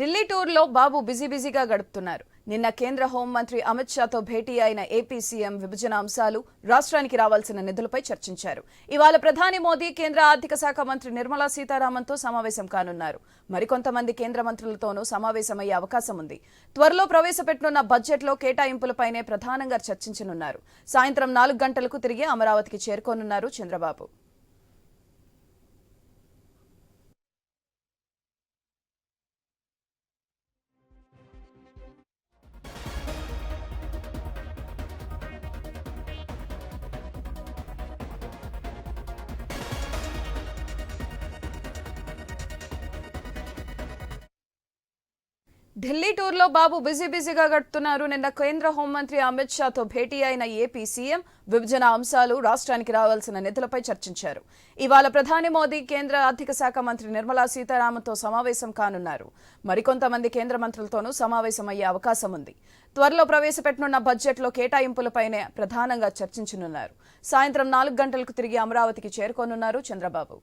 ఢిల్లీ టూర్లో బాబు బిజీ బిజీగా గడుపుతున్నారు. నిన్న కేంద్ర హోంమంత్రి అమిత్ షాతో భేటీ అయిన ఏపీ సీఎం విభజన అంశాలు రాష్ట్రానికి రావాల్సిన నిధులపై చర్చించారు. ఇవాళ ప్రధాని మోదీ కేంద్ర ఆర్థిక శాఖ మంత్రి నిర్మలా సీతారామన్తో సమావేశం కానున్నారు. మరికొంతమంది కేంద్ర మంత్రులతోనూ సమావేశమయ్యే అవకాశం ఉంది. త్వరలో ప్రవేశపెట్టనున్న బడ్జెట్లో కేటాయింపులపైనే ప్రధానంగా చర్చించనున్నారు. సాయంత్రం నాలుగు గంటలకు తిరిగి అమరావతికి చేరుకోనున్నారు చంద్రబాబు. ఢిల్లీ టూర్లో బాబు బిజీ బిజీగా గడుపుతున్నారు. నిన్న కేంద్ర హోంమంత్రి అమిత్ షాతో భేటీ అయిన ఏపీ సీఎం విభజన అంశాలు రాష్ట్రానికి రావాల్సిన నిధులపై చర్చించారు. ఇవాళ ప్రధాని మోదీ కేంద్ర ఆర్థిక శాఖ మంత్రి నిర్మలా సీతారామన్తో సమావేశం కానున్నారు. మరికొంతమంది కేంద్ర మంత్రులతోనూ సమావేశమయ్యే అవకాశం ఉంది. త్వరలో ప్రవేశపెట్టనున్న బడ్జెట్లో కేటాయింపులపైనే ప్రధానంగా చర్చించనున్నారు. సాయంత్రం నాలుగు గంటలకు తిరిగి అమరావతికి చేరుకోనున్నారు చంద్రబాబు.